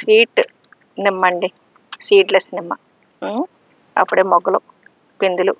Sweet నిమ్మ అండి. Seedless నిమ్మ అప్పుడే మొగ్గలు పిందులు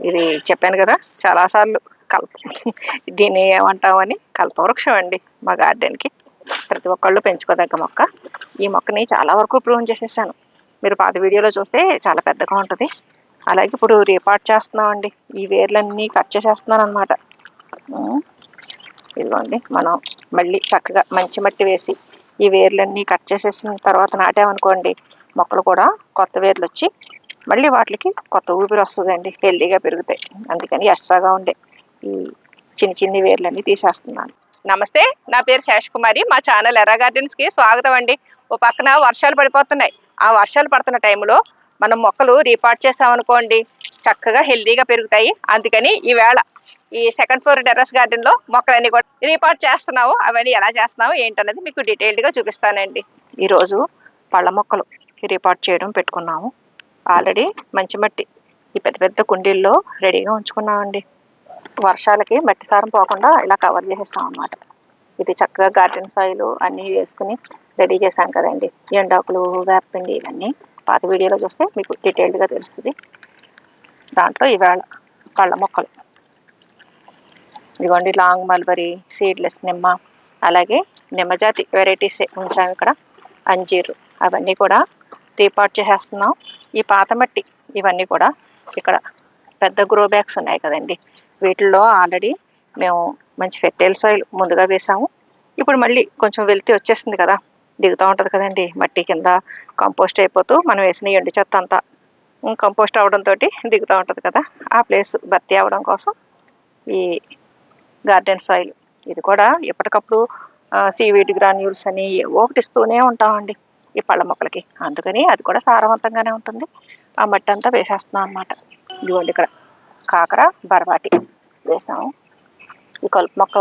ఇది చెప్పాను కదా చాలాసార్లు కల్ప దీన్ని ఏమంటామని కల్పవృక్షం అండి మా గార్డెన్కి. ప్రతి ఒక్కళ్ళు పెంచుకోదగ్గ మొక్క. ఈ మొక్కని చాలా వరకు ప్రూవ్ చేసేసాను. మీరు పాత వీడియోలో చూస్తే చాలా పెద్దగా ఉంటుంది. అలాగే ఇప్పుడు రీపార్ట్ చేస్తున్నామండి. ఈ వేర్లన్నీ కట్ చేసేస్తున్నాను అనమాట ఇదిగోండి మనం మళ్ళీ చక్కగా మంచి మట్టి వేసి ఈ వేర్లన్నీ కట్ చేసేసిన తర్వాత నాటామనుకోండి మొక్కలు కూడా కొత్త వేర్లు వచ్చి మళ్ళీ వాటికి కొత్త ఊపిరి వస్తుందండి హెల్దీగా పెరుగుతాయి. అందుకని ఎక్స్ట్రాగా ఉండే ఈ చిన్న చిన్ని వేర్లన్నీ తీసేస్తున్నాను. నమస్తే నా పేరు శేషకుమారి. మా ఛానల్ ఎర్ర గార్డెన్స్కి స్వాగతం అండి. ఓ పక్కన వర్షాలు పడిపోతున్నాయి. ఆ వర్షాలు పడుతున్న టైంలో మనం మొక్కలు రీపార్ట్ చేసామనుకోండి చక్కగా హెల్దీగా పెరుగుతాయి. అందుకని ఈవేళ ఈ సెకండ్ ఫ్లోర్ టెర్రస్ గార్డెన్లో మొక్కలన్నీ కూడా రీపార్ట్ చేస్తున్నాము అవన్నీ ఎలా చేస్తున్నాము ఏంటన్నది మీకు డీటెయిల్డ్గా చూపిస్తానండి. ఈరోజు పళ్ళ మొక్కలు రీపార్ట్ చేయడం పెట్టుకున్నాము. ఆల్రెడీ మంచి మట్టి ఈ పెద్ద పెద్ద కుండీల్లో రెడీగా ఉంచుకున్నామండి. వర్షాలకి మట్టి సారం పోకుండా ఇలా కవర్ చేసేస్తాం అనమాట ఇది చక్కగా గార్డెన్ సాయిల్ అన్నీ వేసుకుని రెడీ చేశాం కదండి. ఎండాకులు వేపపిండి ఇవన్నీ పాత వీడియోలో చూస్తే మీకు డీటెయిల్డ్గా తెలుస్తుంది. దాంట్లో ఇవాళ పళ్ళ మొక్కలు. ఇదిగోండి లాంగ్ మల్బరీ సీడ్లెస్ నిమ్మ అలాగే నిమ్మజాతి వెరైటీస్ ఉంచాము ఇక్కడ అంజీరు అవన్నీ కూడా రీపార్ట్ చేసేస్తున్నాం. ఈ పాత మట్టి ఇవన్నీ కూడా ఇక్కడ పెద్ద గ్రో బ్యాగ్స్ ఉన్నాయి కదండి. వీటిల్లో ఆల్రెడీ మేము మంచి ఫెర్టైల్ సాయిల్ ముందుగా వేసాము. ఇప్పుడు మళ్ళీ కొంచెం వెళ్తే వచ్చేస్తుంది కదా దిగుతూ ఉంటుంది కదండి మట్టి కింద కంపోస్ట్ అయిపోతూ మనం వేసిన ఎండు చెత్త అంతా కంపోస్ట్ అవడంతో దిగుతూ ఉంటుంది కదా. ఆ ప్లేస్ భర్తీ అవ్వడం కోసం ఈ గార్డెన్ సాయిల్. ఇది కూడా ఎప్పటికప్పుడు సీవీడ్ గ్రాన్యూల్స్ అని ఏవో ఒకటి ఇస్తూనే ఉంటామండి ఈ పళ్ళ మొక్కలకి. అందుకని అది కూడా సారవంతంగానే ఉంటుంది. ఆ మట్టి అంతా వేసేస్తున్నాం అనమాట ఇదిగోండి ఇక్కడ కాకర బరవాటి వేసాము. ఈ కలుపు మొక్క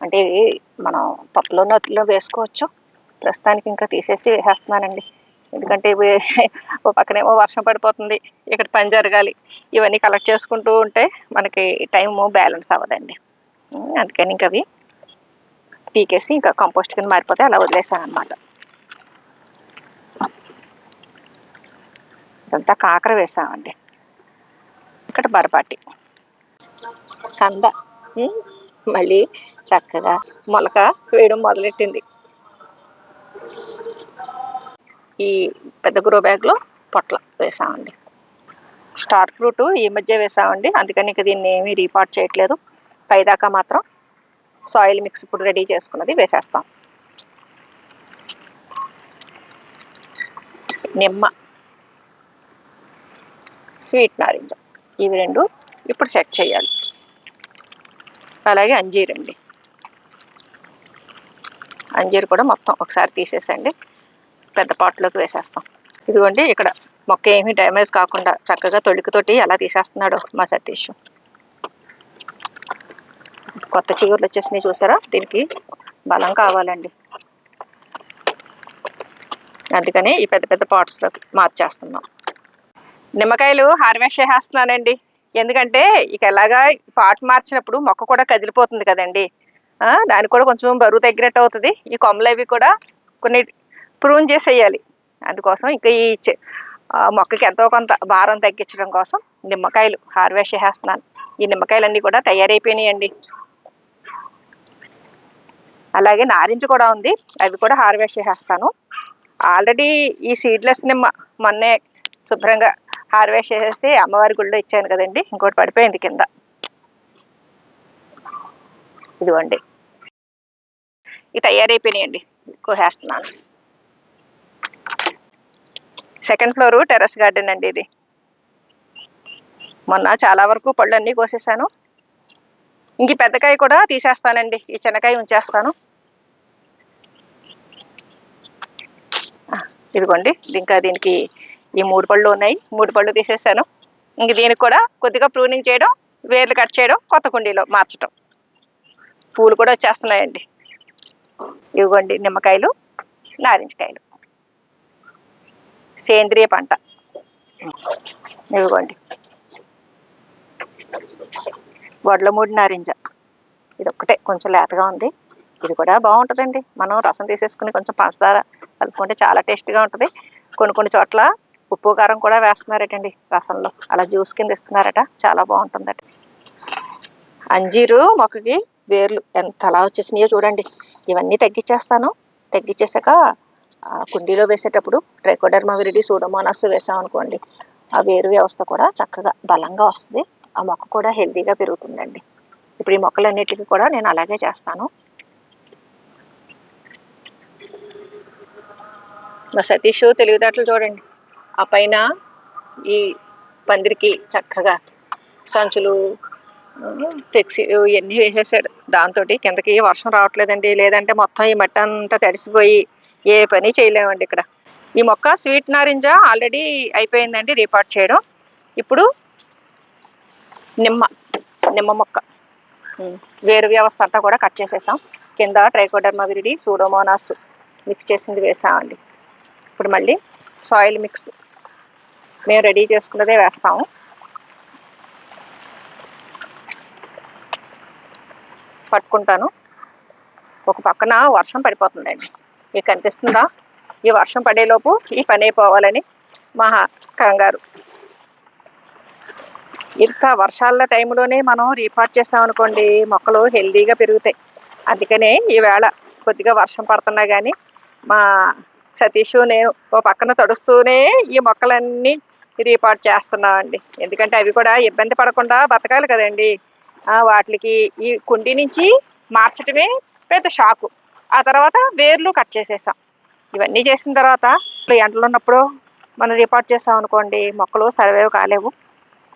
అంటే మనం పప్పులో నోటిలో వేసుకోవచ్చు. ప్రస్తుతానికి ఇంకా తీసేసి వేసేస్తున్నానండి. ఎందుకంటే ఇవి ఓ పక్కనేమో వర్షం పడిపోతుంది ఇక్కడ పని జరగాలి ఇవన్నీ కలెక్ట్ చేసుకుంటూ ఉంటే మనకి టైము బ్యాలెన్స్ అవ్వదండి. అందుకని ఇంకవి అవి పీకేసి ఇంకా కంపోస్ట్ కింద మారిపోతే అలా వదిలేసాను అనమాట ఇదంతా కాకర వేసామండి. ఇక్కడ బరపాటి. కంద. మళ్ళీ చక్కగా మొలక వేయడం మొదలెట్టింది. ఈ పెద్ద గ్రో బ్యాగ్లో పొట్ల వేసామండి. స్టార్ ఫ్రూట్ ఈ మధ్య వేసామండి. అందుకని ఇక దీన్ని ఏమీ రీపాట్ చేయట్లేదు. పైదాకా మాత్రం సాయిల్ మిక్స్ ఇప్పుడు రెడీ చేసుకున్నది వేసేస్తాం. నిమ్మ స్వీట్ నారింజ ఇవి రెండు ఇప్పుడు సెట్ చేయాలి. అలాగే అంజీర్ అండి అంజీర్ కూడా మొత్తం ఒకసారి తీసేసండి. పెద్ద పాట్లోకి వేసేస్తాం. ఇదిగోండి ఇక్కడ మొక్క ఏమీ డ్యామేజ్ కాకుండా చక్కగా తొలికితోటి ఎలా తీసేస్తున్నాడు మా సతీష్. కొత్త చిగురులు వచ్చేసినాయి చూసారా? దీనికి బలం కావాలండి. అందుకని ఈ పెద్ద పెద్ద పాట్స్లోకి మార్చేస్తున్నాం. నిమ్మకాయలు హార్వెస్ట్ చేసేస్తున్నానండి. ఎందుకంటే ఇక ఎలాగా పాట్ మార్చినప్పుడు మొక్క కూడా కదిలిపోతుంది కదండి. దానికి కూడా కొంచెం బరువు తగ్గినట్టు అవుతుంది. ఈ కొమ్మలు అవి కూడా కొన్ని ప్రూన్ చేసేయాలి. అందుకోసం ఇంకా ఈ చె- మొక్కకి ఎంతో కొంత భారం తగ్గించడం కోసం నిమ్మకాయలు హార్వెస్ట్ చేసేస్తున్నాను ఈ నిమ్మకాయలన్నీ కూడా తయారైపోయినాయండి. అలాగే నారింజ కూడా ఉంది. అవి కూడా హార్వెస్ట్ చేసేస్తాను. ఆల్రెడీ ఈ సీడ్లెస్ నిమ్మ మొన్నే శుభ్రంగా హార్వెస్ట్ చేసేసి అమ్మవారి గుళ్ళో ఇచ్చాను కదండి. ఇంకోటి పడిపోయింది కింద. ఇదిగోండి. ఇవి తయారైపోయినాయండి. ఎక్కువ కోసేస్తున్నాను సెకండ్ ఫ్లోర్ టెర్రస్ గార్డెన్ అండి ఇది. మొన్న చాలా వరకు పళ్ళు అన్నీ కోసేసాను. ఇంక పెద్దకాయ కూడా తీసేస్తానండి. ఈ చిన్నకాయ ఉంచేస్తాను. ఇదిగోండి. ఇంకా దీనికి ఈ మూడు పళ్ళు ఉన్నాయి. మూడు పళ్ళు తీసేసాను. ఇంక దీనికి కూడా కొద్దిగా ప్రూనింగ్ చేయడం వేర్లు కట్ చేయడం కొత్త కుండీలో మార్చడం పూలు కూడా వచ్చేస్తున్నాయండి. ఇదిగోండి నిమ్మకాయలు నారింజకాయలు. సేంద్రియ పంట. ఇవ్వండి. వడ్ల మూడి నారింజ. ఇది ఒక్కటే కొంచెం లేతగా ఉంది. ఇది కూడా బాగుంటుందండి. మనం రసం తీసేసుకుని కొంచెం పంచదార కలుపుకుంటే చాలా టేస్టీగా ఉంటుంది. కొన్ని కొన్ని చోట్ల ఉప్పు కారం కూడా వేస్తున్నారటండి రసంలో. అలా జ్యూస్ కింద ఇస్తున్నారట చాలా బాగుంటుందట. అంజీరు మొక్కకి వేర్లు ఎంత అలా వచ్చేసినాయో చూడండి. ఇవన్నీ తగ్గించేస్తాను తగ్గించేసాక కుండీలో వేసేటప్పుడు ట్రైకోడర్మా విరిడి సూడోమోనాస్ వేసామనుకోండి ఆ వేరు వ్యవస్థ కూడా చక్కగా బలంగా వస్తుంది. ఆ మొక్క కూడా హెల్తీగా పెరుగుతుందండి. ఇప్పుడు ఈ మొక్కలన్నిటికీ కూడా నేను అలాగే చేస్తాను. మా సతీష్ తెలివితేటలు చూడండి. ఆ పైన ఈ పందిరికి చక్కగా సంచులు ఫ్లెక్సీ ఇవన్నీ వేసేసాడు. దాంతో కిందకి వర్షం రావట్లేదండి. లేదంటే మొత్తం ఈ మట్టి అంతా తడిసిపోయి ఏ పని చేయలేమండి ఇక్కడ. ఈ మొక్క స్వీట్ నారింజ ఆల్రెడీ అయిపోయిందండి రీపార్ట్ చేయడం. ఇప్పుడు నిమ్మ నిమ్మ మొక్క. వేరు వ్యవస్థ అంతా కూడా కట్ చేసేసాం. కింద ట్రైకోడర్మా విరిడి సూడోమోనాస్ మిక్స్ చేసింది వేసామండి. ఇప్పుడు మళ్ళీ సాయిల్ మిక్స్ మేము రెడీ చేసుకున్నదే వేస్తాము. పట్టుకుంటాను. ఒక పక్కన వర్షం పడిపోతుందండి. మీకు కనిపిస్తుందా ఈ వర్షం పడేలోపు ఈ పని అయిపోవాలని మహా కంగారు. ఇంత వర్షాల టైంలోనే మనం రీపార్ట్ చేసామనుకోండి మొక్కలు హెల్దీగా పెరుగుతాయి. అందుకనే ఈవేళ కొద్దిగా వర్షం పడుతున్నా కానీ మా సతీష్ నేను ఓ పక్కన తడుస్తూనే ఈ మొక్కలన్నీ రీపాట్ చేస్తున్నామండి. ఎందుకంటే అవి కూడా ఇబ్బంది పడకుండా బతకాలి కదండి. వాటికి ఈ కుండీ నుంచి మార్చటమే పెద్ద షాకు. ఆ తర్వాత వేర్లు కట్ చేసేసాం. ఇవన్నీ చేసిన తర్వాత ఎండలు ఉన్నప్పుడు మనం రిపోర్ట్ చేసాం అనుకోండి మొక్కలు సర్వేవ్ కాలేవు.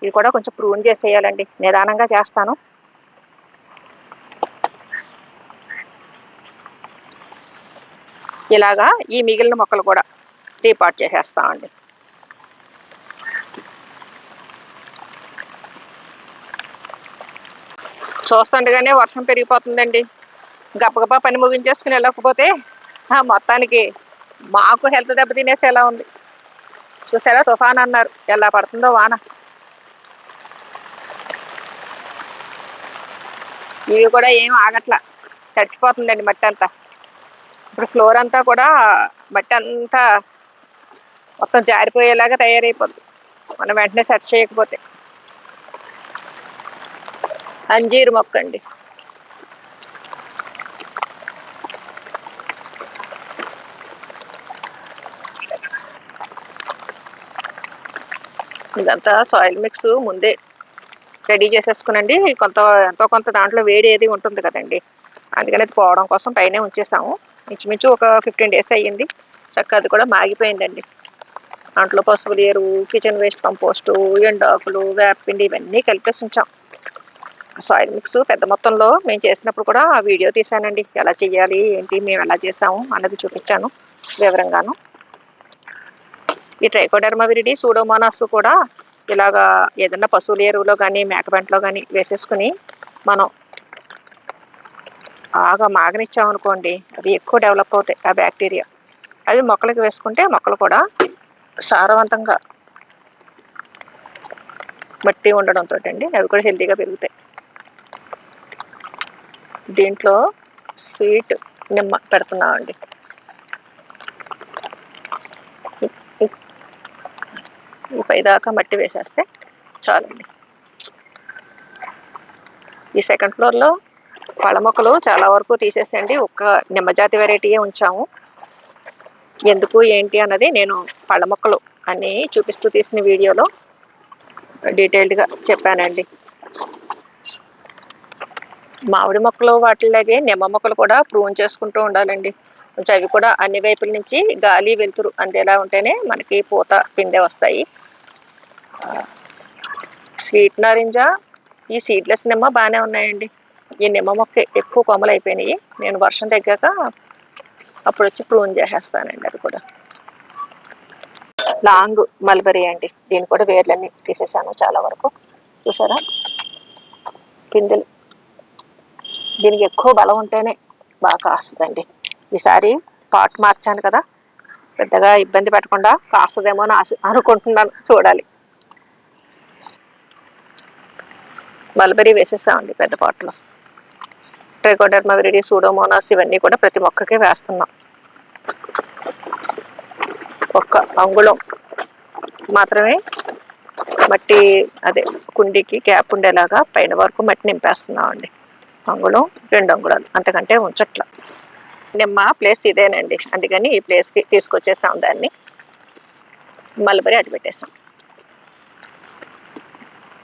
ఇవి కూడా కొంచెం ప్రూన్ చేసేయాలండి. నిదానంగా చేస్తాను. ఇలాగా ఈ మిగిలిన మొక్కలు కూడా రీపాట్ చేసేస్తామండి. చూస్తుండగానే వర్షం పెరిగిపోతుందండి. గప్పగప్ప పని ముగించేసుకుని వెళ్ళకపోతే ఆ మొత్తానికి మాకు హెల్త్ దెబ్బ తినేసేలా ఉంది? చూసారా? తుఫాన్ అన్నారు. ఎలా పడుతుందో వాన. ఇవి కూడా ఏం ఆగట్లా. తడిచిపోతుందండి మట్టి అంతా. ఇప్పుడు ఫ్లోర్ అంతా కూడా మట్టి అంతా మొత్తం జారిపోయేలాగా తయారైపోతుంది మనం వెంటనే సెట్ చేయకపోతే. అంజీరు మొక్క అండి ఇదంతా సాయిల్ మిక్స్ ముందే రెడీ చేసేసుకునండి. కొంత ఎంతో కొంత దాంట్లో వేడి ఏది ఉంటుంది కదండి. అందుకని అది పోవడం కోసం పైనే ఉంచేసాము. ఇంచుమించు ఒక ఫిఫ్టీన్ డేస్ అయ్యింది. చక్క అది కూడా మాగిపోయిందండి. దాంట్లో పసుపులు ఎరువు కిచెన్ వేస్ట్ కంపోస్టు ఎండాకులు వేపిండి ఇవన్నీ కలిపేసి ఉంచాం. సాయిల్ మిక్స్ పెద్ద మొత్తంలో మేము చేసినప్పుడు కూడా ఆ వీడియో తీసానండి ఎలా చేయాలి ఏంటి మేము ఎలా చేసాము అన్నది చూపించాను వివరంగాను. ఈ ట్రైకోడర్మా విరిడి సూడోమోనాస్ కూడా ఇలాగా ఏదన్నా పశువుల ఎరువులో కానీ మేకపెంటలో కానీ వేసేసుకుని మనం బాగా మాగనిచ్చామనుకోండి అవి ఎక్కువ డెవలప్ అవుతాయి ఆ బ్యాక్టీరియా. అవి మొక్కలకి వేసుకుంటే మొక్కలు కూడా సారవంతంగా మట్టి ఉండడంతో అండి అవి కూడా హెల్తీగా పెరుగుతాయి. దీంట్లో స్వీట్ నిమ్మ పెడుతున్నామండి. పైదాకా మట్టి వేసేస్తే చాలండి. ఈ సెకండ్ ఫ్లోర్లో పళ్ళ మొక్కలు చాలా వరకు తీసేసండి ఒక్క నిమ్మజాతి వెరైటీయే ఉంచాము. ఎందుకు ఏంటి అన్నది నేను పళ్ళ మొక్కలు అన్నీ చూపిస్తూ తీసిన వీడియోలో డీటెయిల్డ్గా చెప్పానండి. మామిడి మొక్కలు వాటిలాగే నిమ్మ మొక్కలు కూడా ప్రూన్ చేసుకుంటూ ఉండాలండి. కొంచెం అవి కూడా అన్ని వైపుల నుంచి గాలి వెలుతురు అందేలా ఉంటేనే మనకి పూత పిండే వస్తాయి. స్వీట్ నారింజ ఈ సీడ్లెస్ నిమ్మ బాగానే ఉన్నాయండి. ఈ నిమ్మ మొక్క ఎక్కువ కొమ్మలు అయిపోయినాయి నేను వర్షం తగ్గాక అప్పుడు వచ్చి ప్రూన్ చేసేస్తానండి అది కూడా. లాంగ్ మల్బరీ అండి. దీన్ని కూడా వేర్లన్నీ తీసేసాను చాలా వరకు. చూసారా? పిందెలు దీనికి ఎక్కువ బలం ఉంటేనే బాగా కాస్తుందండి. ఈసారి పాట్ మార్చాను కదా. పెద్దగా ఇబ్బంది పెట్టకుండా కాస్తుందేమో అని ఆశ అనుకుంటున్నాను చూడాలి. మల్బరీ వేసేసామండి పెద్ద పాటలో. ట్రైకోడర్మా విరిడి సూడోమోనాస్ ఇవన్నీ కూడా ప్రతి మొక్కకి వేస్తున్నాం. ఒక్క అంగుళం మాత్రమే మట్టి అదే కుండీకి గ్యాప్ ఉండేలాగా పైన వరకు మట్టి నింపేస్తున్నామండి. అంగుళం రెండు అంగుళాలు అంతకంటే ఉంచట్లా. నిమ్మ ప్లేస్ ఇదేనండి. అందుకని ఈ ప్లేస్కి తీసుకొచ్చేసాం దాన్ని. మల్బరీ అటు పెట్టేసాం.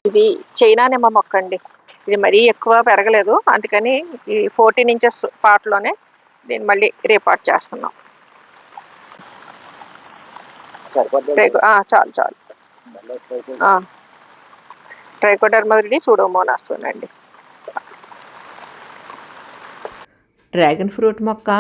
ఇది చైనా నిమ్మ మొక్క అండి ఇది మరీ ఎక్కువ పెరగలేదు. అందుకని ఈ ఫోర్టీన్ ఇంచెస్ పాట్లోనే దీన్ని మళ్ళీ రీపాట్ చేస్తున్నాం. చాలు చాలు. ట్రైకోడర్మా సూడోమోనాస్ అండి డ్రాగన్ ఫ్రూట్ మొక్క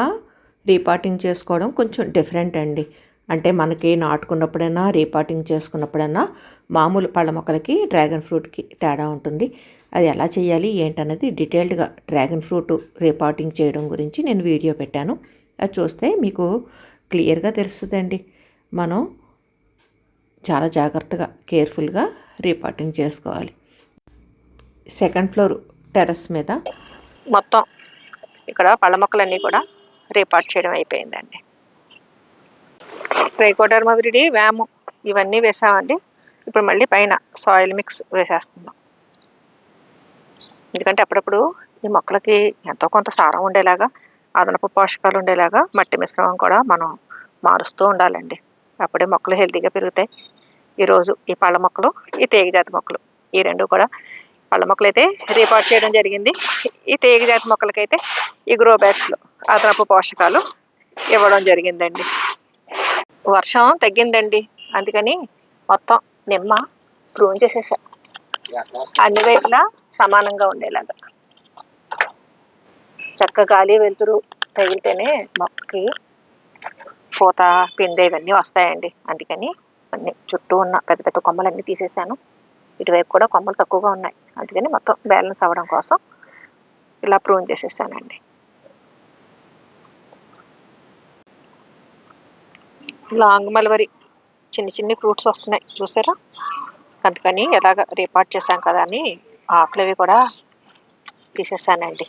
రీపాటింగ్ చేసుకోవడం కొంచెం డిఫరెంట్ అండి. అంటే మనకి నాటుకున్నప్పుడైనా రీపాటింగ్ చేసుకున్నప్పుడైనా మామూలు పళ్ళ మొక్కలకి డ్రాగన్ ఫ్రూట్కి తేడా ఉంటుంది. అది ఎలా చేయాలి ఏంటనేది డీటెయిల్డ్గా డ్రాగన్ ఫ్రూట్ రీపాటింగ్ చేయడం గురించి నేను వీడియో పెట్టాను. అది చూస్తే మీకు క్లియర్గా తెలుస్తుందండి. మనం చాలా జాగ్రత్తగా కేర్ఫుల్గా రీపాటింగ్ చేసుకోవాలి. సెకండ్ ఫ్లోర్ టెర్రస్ మీద మొత్తం ఇక్కడ పళ్ళ మొక్కలన్నీ కూడా రీపాట్ చేయడం అయిపోయిందండి. ట్రైకోడర్మా విరిడి వ్యాము ఇవన్నీ వేసామండి. ఇప్పుడు మళ్ళీ పైన సాయిల్ మిక్స్ వేసేస్తున్నాం. ఎందుకంటే అప్పుడప్పుడు ఈ మొక్కలకి ఎంతో కొంత సారం ఉండేలాగా అదనపు పోషకాలు ఉండేలాగా మట్టి మిశ్రమం కూడా మనం మారుస్తూ ఉండాలండి. అప్పుడే మొక్కలు హెల్తీగా పెరుగుతాయి. ఈరోజు ఈ పళ్ళ మొక్కలు ఈ తేగజాతి మొక్కలు ఈ రెండు కూడా పళ్ళ మొక్కలు అయితే రిపోర్ట్ చేయడం జరిగింది. ఈ తీగ జాతి మొక్కలకైతే ఈ గ్రో బ్యాగ్స్లో అదనపు పోషకాలు ఇవ్వడం జరిగిందండి. వర్షం తగ్గిందండి. అందుకని మొత్తం నిమ్మ ప్రూన్ చేసేసా. అన్ని వైపులా సమానంగా ఉండేలాగా. చక్క గాలి వెలుతురు తగిలితేనే మొక్కకి పూత పిందె ఇవన్నీ వస్తాయండి. అందుకని అన్ని చుట్టూ ఉన్న పెద్ద పెద్ద కొమ్మలన్నీ తీసేసాను. ఇటువైపు కూడా కొమ్మలు తక్కువగా ఉన్నాయి. అందుకని మొత్తం బ్యాలెన్స్ అవ్వడం కోసం ఇలా ప్రూన్ చేసేసానండి. లాంగ్ మల్వరి చిన్న చిన్ని ఫ్రూట్స్ వస్తున్నాయి. చూసారా? అందుకని ఎలాగ రీపాట్ చేశాం కదా అని ఆకులు అవి కూడా తీసేసానండి.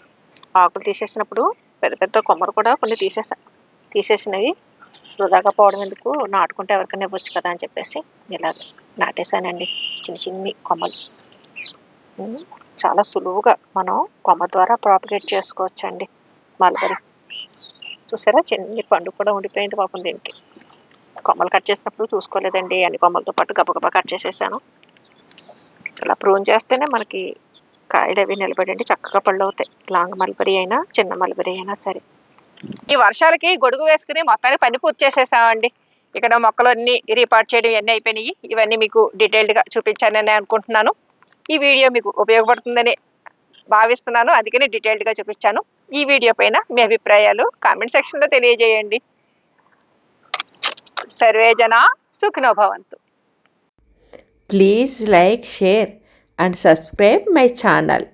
ఆకులు తీసేసినప్పుడు పెద్ద పెద్ద కొమ్మలు కూడా కొన్ని తీసేసా తీసేసినవి. వృధాగా పోవడం ఎందుకు? నాటుకుంటే ఎవరికైనా ఇవ్వచ్చు కదా అని చెప్పేసి ఇలా నాటేశానండి. చిన్న చిన్ని కొమ్మలు. చాలా సులువుగా మనం కొమ్మ ద్వారా ప్రాపగేట్ చేసుకోవచ్చండి. మల్బరీ. చూసారా? చిన్ని పండు కూడా ఉండిపోయింది పాపం దీనికి. కొమ్మలు కట్ చేసినప్పుడు చూసుకోలేదండి. అన్ని కొమ్మలతో పాటు గబగబా కట్ చేసేసాను. ఇలా ప్రూన్ చేస్తేనే మనకి కాయలు అవి నిలబడండి. చక్కగా పళ్ళు అవుతాయి. లాంగ్ మల్బరీ అయినా చిన్న మల్బరీ అయినా సరే. ఈ వర్షాలకి గొడుగు వేసుకుని మొత్తానికి పని పూర్తి చేసేసామండి. ఇక్కడ మొక్కలు అన్ని రీపార్ట్ చేయడం ఇవన్నీ అయిపోయినాయి. ఇవన్నీ మీకు డీటెయిల్డ్గా చూపించానని అనుకుంటున్నాను. ఈ వీడియో మీకు ఉపయోగపడుతుందని భావిస్తున్నాను. అందుకనే డీటెయిల్డ్గా చూపించాను. ఈ వీడియో పైన మీ అభిప్రాయాలు కామెంట్ సెక్షన్లో తెలియజేయండి. సర్వేజన జన please like share and subscribe my channel